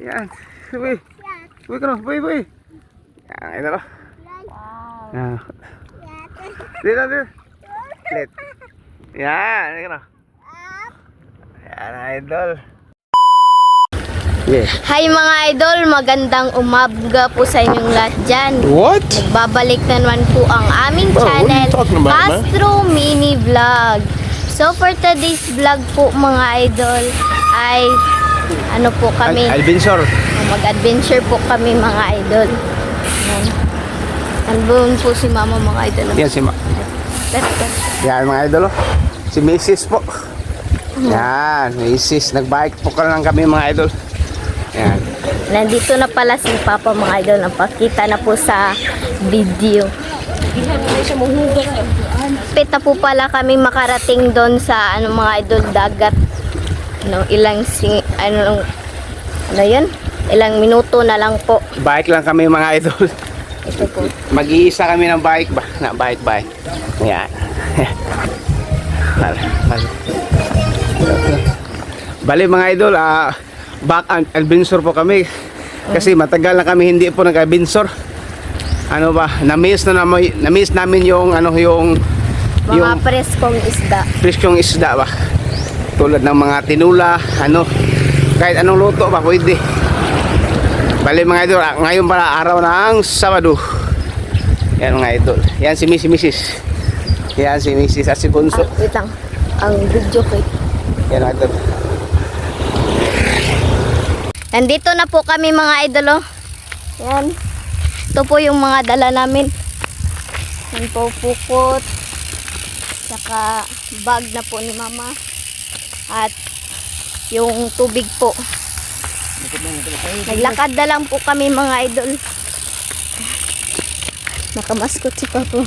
Yan. Uy. Uy ka na. Uy, uy. Yan, ito na. Yan. Dito, dito. Lit. Yan, ito na. Yan, idol. Yeah. Hi mga idol, magandang umaga po sa inyong lahat dyan. What? Nagbabalik na naman po ang aming channel, talking about, man? Astro Mini Vlog. So for today's vlog po mga idol, ay ano po kami, Albinsor. mag-adventure po kami mga idol. Yan. Nandun po si mama mga idol. Yan si Ma. Yan mga idol. oh. Si Mrs. po. Yan, Mrs. Nagbike po ka lang kami mga idol. Yan. Nandito na pala si Papa mga idol. Napakita na po sa video. Pita po pala kami makarating doon sa ano mga idol dagat. Ano, ilang sing, ano, ano yun? Ilang minuto na lang po. Bike lang kami mga idol. Ito po. Mag-iisa kami ng bike ba? Na bike bike. Yan. Bali mga idol, ah back and adventure po kami. Kasi matagal na kami hindi po nag-adventure. Ano ba? Na-miss na namin, na-miss namin yung ano yung Mga yung preskong isda. presyong isda ba? Tulad ng mga tinula, ano, kahit anong luto ba pwede. Bali mga idol, ah, ngayon pala araw ng Sabado. Yan mga idol. Yan si Missy Mrs. Yan si Mrs. at si Bunso. Ah, wait lang. Ang video ko. Yan mga idol. Nandito na po kami mga idol oh. Yan. Ito po yung mga dala namin. Yan po pukot. Saka bag na po ni mama. At yung tubig po. Naglakad na lang po kami mga idol. Nakamaskot si Papa.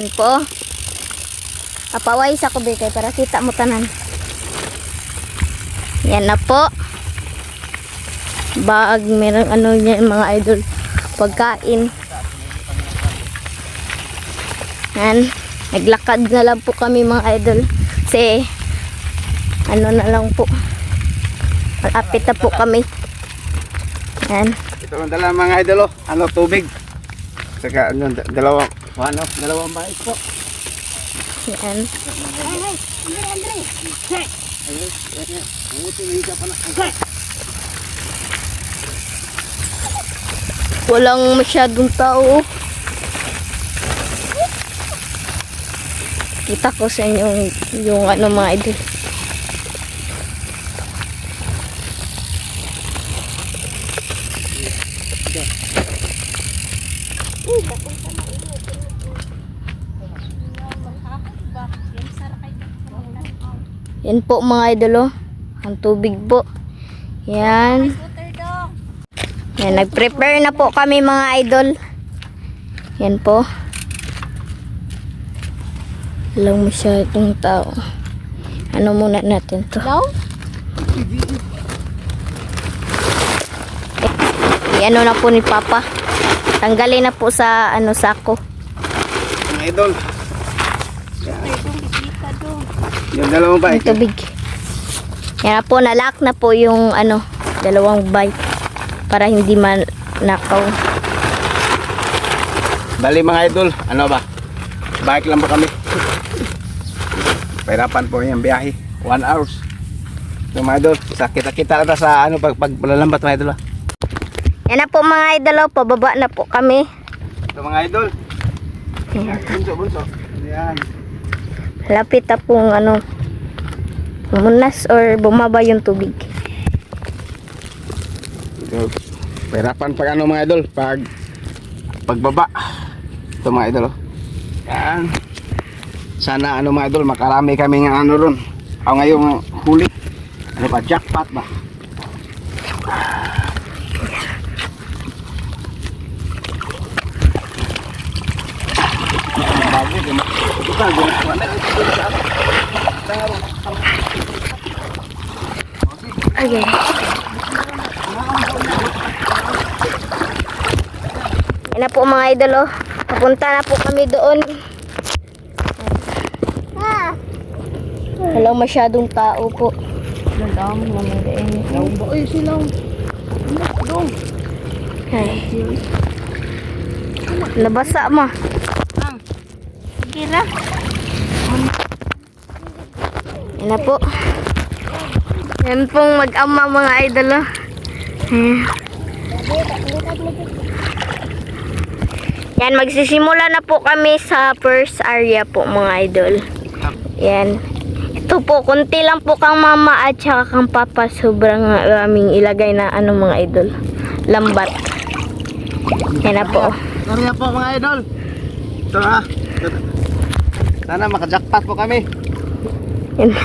Yan po. Apaway sa kubi kay para kita mo tanan. Yan na po. Bag, meron ano yan mga idol. Pagkain. Yan. Naglakad na lang po kami mga idol. Kasi ano na lang po. Malapit na po kami. Yan. Ito lang dala mga idol oh. Ano, tubig. Saka ano, da- dalawang, ano, dalawang bike po. Yan. Walang masyadong tao. Kita ko sa inyo yung, yung ano mga idol. Yan po mga idol oh. Ang tubig po. Yan. Yan, nag-prepare na po kami mga idol. Yan po. Walang masyadong tao. Ano muna natin to? No? ano na po ni Papa. Tanggalin na po sa ano sako. Mga idol. Yung dalawang Ang bike. tubig. Yan na po, nalock na po yung ano, dalawang bike para hindi man nakaw. Bali mga idol, ano ba? Bike lang ba kami? Pahirapan po yung biyahe. One hours. So mga idol, sa kita-kita na sa ano pag paglalambat mga idol. ah. Yan na po mga idol, oh, pababa na po kami. Ito mga idol. Bunso, bunso. Yan. Lapit na pong ano, bumunas or bumaba yung tubig. So, pahirapan pag ano mga idol, pag pagbaba. Ito mga idol. oh. Yan. Sana ano mga idol, makarami kami ng ano ron. Ako ngayong huli. Ano ba, jackpot ba? Okay. Yan na po mga idol, oh. Papunta na po kami doon. Walang masyadong tao po. Nadam naman din. Ay, silang. Dong. Ay. Nabasa ma. Sige na. Yan na po. Yan pong mag-ama mga idol. oh. Ayan. Yan, magsisimula na po kami sa first area po mga idol. Yan. Ito po, konti lang po kang mama at saka kang papa. Sobrang raming ilagay na ano mga idol. Lambat. Yan na po. Na po mga idol. Ito na. Sana makajackpot po kami. Yan.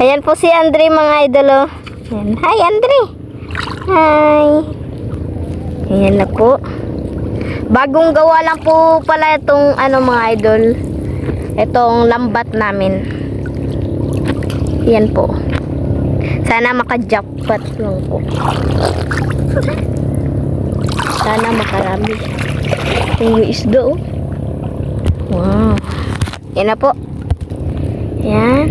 Ayan po si Andre mga idol. oh. Yan. Hi Andre. Hi. Ayan na po. Bagong gawa lang po pala itong ano mga idol. Itong lambat namin. Yan po. Sana maka-jackpot lang po. Sana makarami. Yung isda oh. Wow. Yan na po. Yan.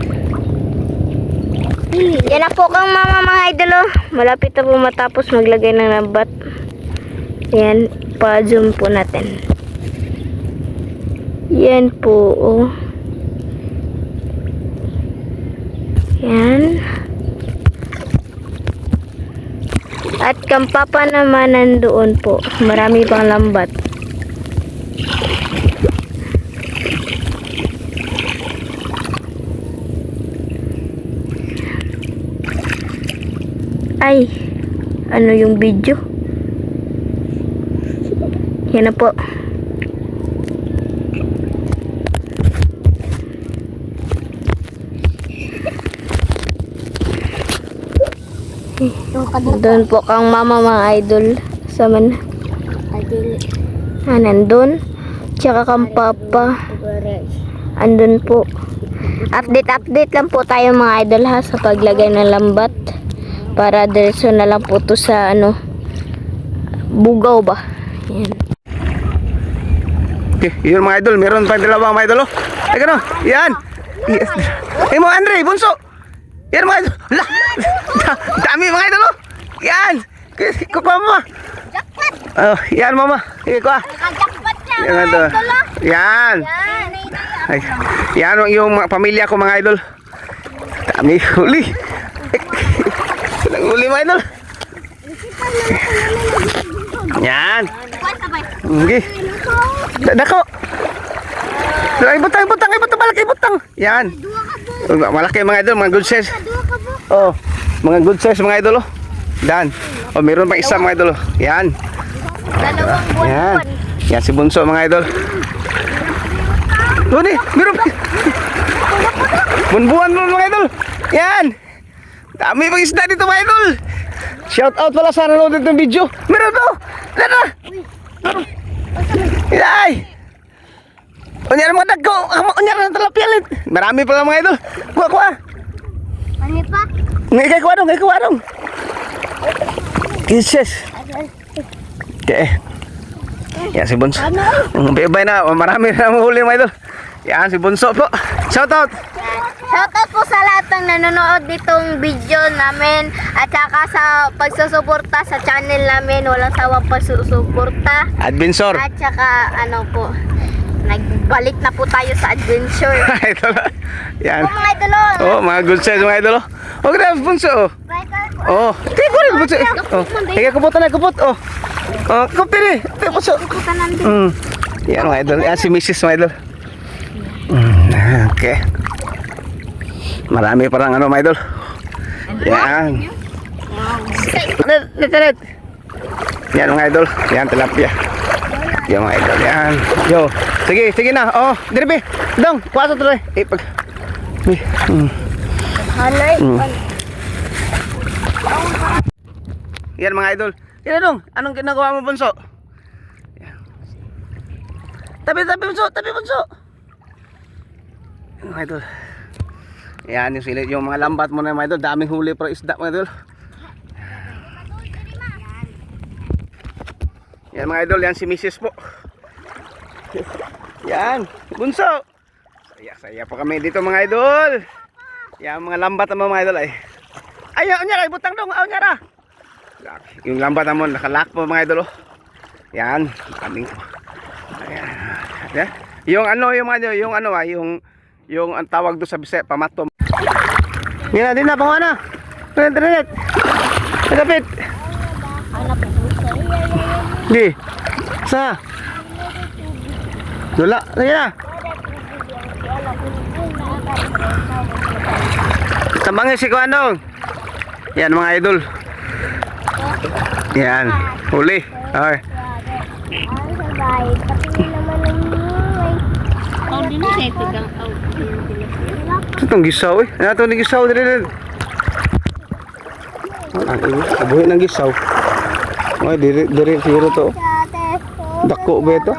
Yan na po kang mama mga idol oh. Malapit na po matapos maglagay ng lambat. Yan. Pa-zoom po natin. Yan po oh. Yan. At kang papa naman nandoon po. Marami pang lambat. Ay, ano yung video? Yan na po. Doon po kang mama mga idol sa man. Ah, nandun. Tsaka kang papa. Andun po. Update update lang po tayo mga idol ha sa paglagay ng lambat. Para diretso na lang po to sa ano bugaw ba. Yan. Okay, yun mga idol, meron pa dalawa mga idol. Oh. Ay, gano, yan. Yes. Eh, mo Andre, bunso. Yan mga idol. La, da- dami mga idol. Oh. Yan. Kukuha mo. Oh, yan mama. Kuha. Nakajakpat niya Yan ito. Yan. Ay, yan yung mga pamilya ko mga idol. Dami huli. Walang huli mga idol. Yan. Da- Dako. Ay, butang, butang, ay, butang, malaki, butang. Yan. Malaki mga idol, mga good size. Oh, mga good size mga idol, oh. Dan. Oh, meron pa isa mga idol, oh. Yan. Dalawang buwan Yan. Yan si Bunso mga idol. Eh, meron pa. Bunbuan mo mga idol. Yan. Dami pang isda dito mga idol. Shout out pala sa nanonood ng video. Meron to. Tara. Ay. Unyara mga dagko. Unyara ng talapia ulit. Marami pala mga idol. Kuha, kuha. Ano pa? Ngay kay kuha dong, ngay kuha dong. Kisses. Okay. Yan si Bunso. Bye-bye na. Marami na mahuli mga idol. Yan si Bunso po. Shout out. Shoutout po sa lahat ng nanonood ditong video namin at saka sa pagsusuporta sa channel namin. Walang sawang pagsusuporta. Adventure. At saka ano po, nagbalik na po tayo sa adventure. Ito na. Yan. Po mga idolo. Oh, mga good size mga idol. Oh, oh grabe Bunso. oh. Oh, ko rin Bunso. Oh, tingnan kupot na kupot. Oh. Oh, kupot rin. Tingnan Bunso. Mm. Yan mga idol. Yan si Mrs. mga idol. Mm, okay. Marami parang ano mga idol. Yan. Net. Yan mga idol. Yan tilapia. Yan mga idol. Yan. Yo. Sige, sige na. Oh, diribi. Dong, kuha sa tuloy. Eh, pag... Eh, mm. Halay. Mm. Yan mga idol. Yan dong. Anong ginagawa mo, Bunso? Yan. Tabi, tabi, Bunso. Tabi, Bunso. Yan, mga idol. Yan yung sili, yung mga lambat mo na mga idol. Daming huli pero isda mga idol. Yan mga idol, yan si Mrs. po. Yan, Bunso. Saya, saya pa kami dito mga idol. Yan mga lambat ang mga idol ay. Ayaw niya kay butang dong, ayaw niya ra. Yung lambat naman nakalak po mga idol. oh. Yan, kaming ko. Ayan. Yan. Yung ano, yung ano, yung ano ah, yung yung ang tawag do sa Bisaya, pamatom. Yan din na, pangawa na. Red, red. Kapit. Di. Sa. Wala, lagi na. Tambangin si Kuandong. Yan mga idol. Yan. Huli. Sa ito itong gisaw eh. Ano itong gisaw? Ang ini. Kabuhin ng gisaw. Okay, diri, diri siguro to. Dako ba ito?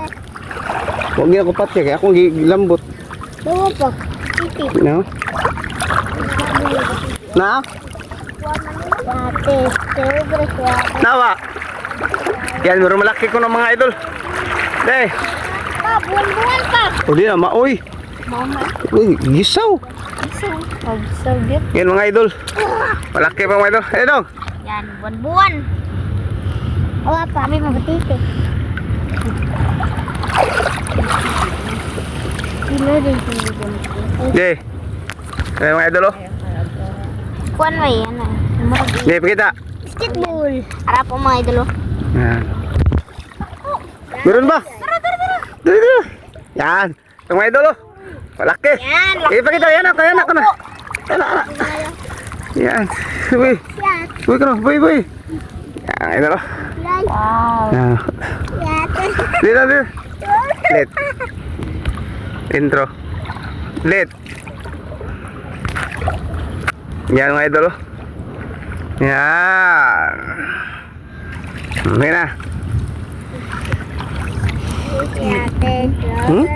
Huwag niya ako pati. Kaya akong gilambot. Bawa pa. No? Na? Nawa. Yan, meron malaki ko ng mga idol. Deh. Pa, buwan-buwan pa. O di na, maoy. Mama. Uy, gisaw. Observe it. Yan mga idol. Malaki pa mga idol. Dong. Yan, buwan-buwan. Wala pa. Kami mabatiti. Sino rin sinigyan ko? Deh. Ayan mga idol oh. Kuan mo yan Deh, pakita. Basketball. Ara po mga idolo. Yan. Meron ba? Dali, dali. Yan. Yung mga idol oh. Malaki. Yan, Eh, pakita. Yan ako, yan ako na. Yan ako na. Yan. Uy. Yan. Uy ka na. Uy, uy. Yan, idol oh. Wow. Yan. Dito, dito. Let. Intro. Let. Yan mga idol. oh. Yan. Okay na. Hmm?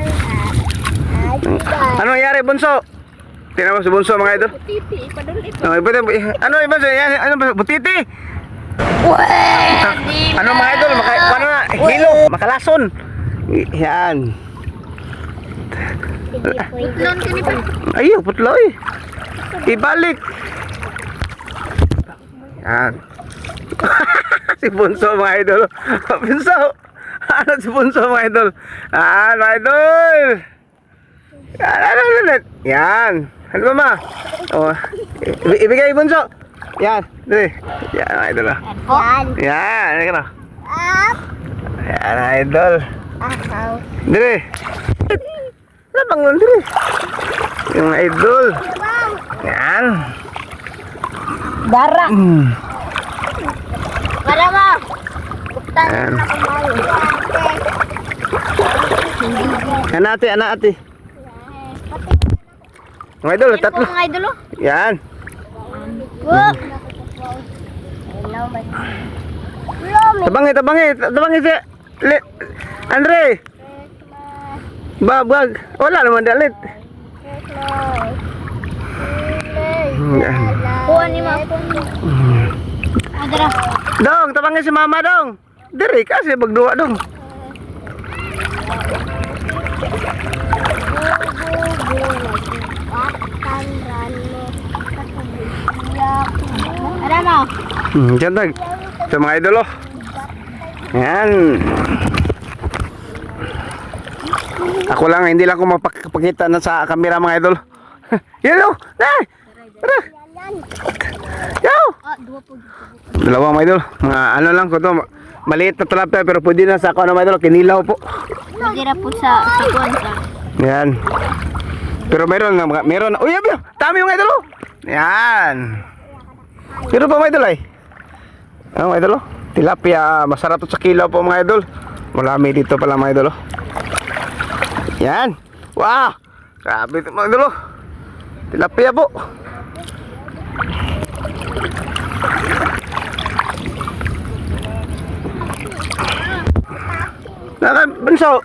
Ano nangyari, Bunso? Tingnan mo si Bunso mga idol. Titi, ipadulit. Ano, iba, ano, yan, ano, ba, butiti? Ano mga idol, maka, ano na, hilo, makalason. Yan. Non kini pa. Ayaw, putloy. Ibalik. Yan. si Bunso mga idol. Bunso. Ano si Bunso mga idol? Ah, mga idol. Yan, ano, ano, ano. Yan. Ano ba ma? Oh, ibigay Bunso. Yan, dali. Yan, mga idol. ah. Yan. Yan, ano ka na? Up. Yan, mga idol. Asaw. Dali. Labang lang dali. Yung mga idol. Wow. Yan. Dara. Mm. Para mo. Buktan Yan. na kumain. Ano ate, ano ate? Mga idol, Yan po tatlo. mga idolo. Yan. My Tabangi, tabangi, tabangi si... Le, Andre, babag. Wala naman dalit. Kuha ni ma. Adara. Dong, tabangi si mama dong. Diri kasi bagduwa dong. Ada mo. Hmm, dyan tag. Ito mga idol oh. Yan. Ako lang, hindi lang ako mapakita na sa camera mga idol. Yan oh. Nay! Tara! Yo! Dalawang mga idol. Mga ano lang ko to. Maliit na tilapia pero pwede na sa ako na mga idol. Kinilaw po. Nagira po sa sikuan sa. Yan. Pero meron nga meron. Uy, yabi. Dami mga idol. oh. Yan. Pero pa mga idol ay. Ano mga idol? oh? Tilapia, masarap to sa kilaw po mga idol. Marami dito pala mga idol. oh. Yan. Wow. Grabe ito mga idol. oh. Tilapia po. Naka, banso.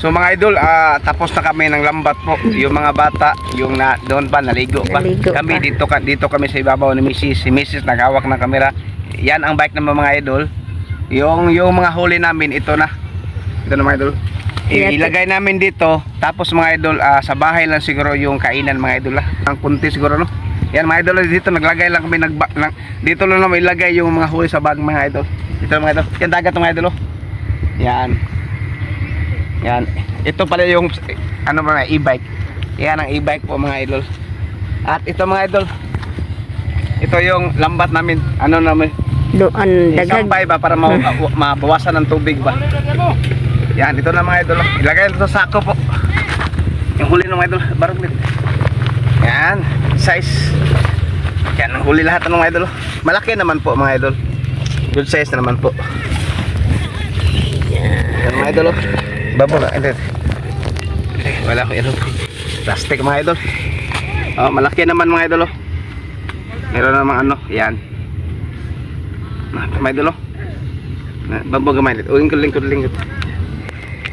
So mga idol, ah, tapos na kami ng lambat po. Yung mga bata, yung na doon pa naligo pa. Naligo kami pa. dito ka dito kami sa ibabaw ni Mrs. Si Mrs. naghawak ng kamera. Yan ang bike ng mga idol. Yung yung mga huli namin ito na. Ito na mga idol. I- ilagay namin dito. Tapos mga idol, ah, sa bahay lang siguro yung kainan mga idol. Ah. Ang punti siguro no. Yan mga idol, dito naglagay lang kami nagba, lang, dito lang naman ilagay yung mga huli sa bag mga idol. Ito mga idol. Yan dagat mga idol. Oh. Yan. Yan. Ito pala yung ano ba e-bike. Yan ang e-bike po mga idol. At ito mga idol. Ito yung lambat namin. Ano namin? Doon, Sampay ba para ma- ma- mabawasan ng tubig ba? Yan, ito na mga idol. Ilagay ito sa sako po. Yung huli ng mga idol, barog nito. Yan, size. Yan, ang huli lahat ng mga idol. Malaki naman po mga idol. Good size na naman po. Yan mga idol. Babo na. Eh, Wala ko ano. Plastic mga idol. Oh, malaki naman mga idol. oh. Meron namang ano, yan. May dulo. Na, babo gamay lit. Uling kuling kuling.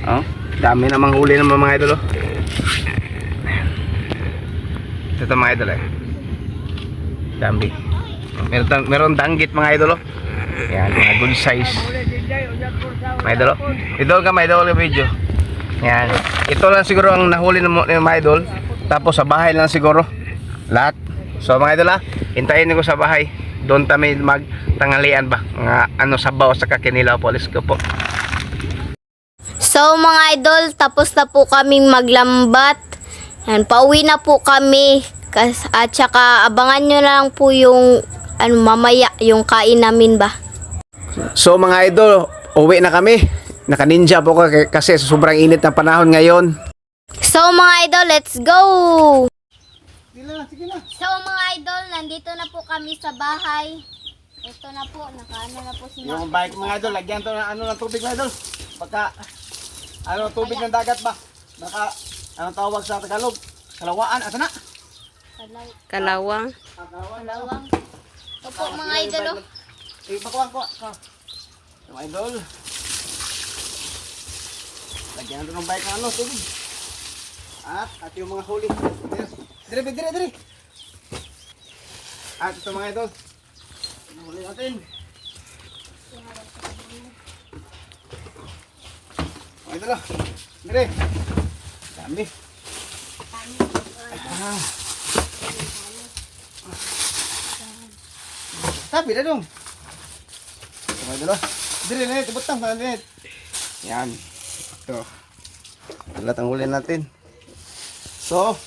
Oh, dami namang huli ng mga idol. oh. Ito mga idol eh. Dami. Meron meron danggit mga idol. oh. Yan, mga good size. Mga idol. Idol ka mga idol yung video. Yan. Ito lang siguro ang nahuli ng mga idol. Tapos sa bahay lang siguro. Lahat. So mga idol ah, hintayin niyo ko sa bahay. Doon kami magtangalian ba? Nga ano sabaw sa kakinilaw po. Let's go po. So mga idol, tapos na po kaming maglambat. Yan, pauwi na po kami. Kas, at saka abangan nyo na lang po yung ano, mamaya, yung kain namin ba. So mga idol, uwi na kami. Naka-ninja po kasi sobrang init ng panahon ngayon. So mga idol, let's go! So mga idol, nandito na po kami sa bahay. Ito na po, nakaano na po si Ma- Yung bike mga idol, lagyan to ng ano ng tubig mga idol. Baka ano tubig ng dagat ba? Baka anong tawag sa Tagalog? Kalawaan, asa na? Kalaw- Kalawang. Kalawang. Ito po mga idol, oh. Eh, ko. Ko. Mga idol. Lagyan natin ng bike ng ano, tubig. At, at yung mga huli. Dire, dire, dire. At ito mga idol. Huli natin. Mga idol, oh. Dire. Dami. Ah. Tapi dah dong. Idol, oh. Dire, net. Ibutang ka, net. Yan. Ito. Lahat natin. So,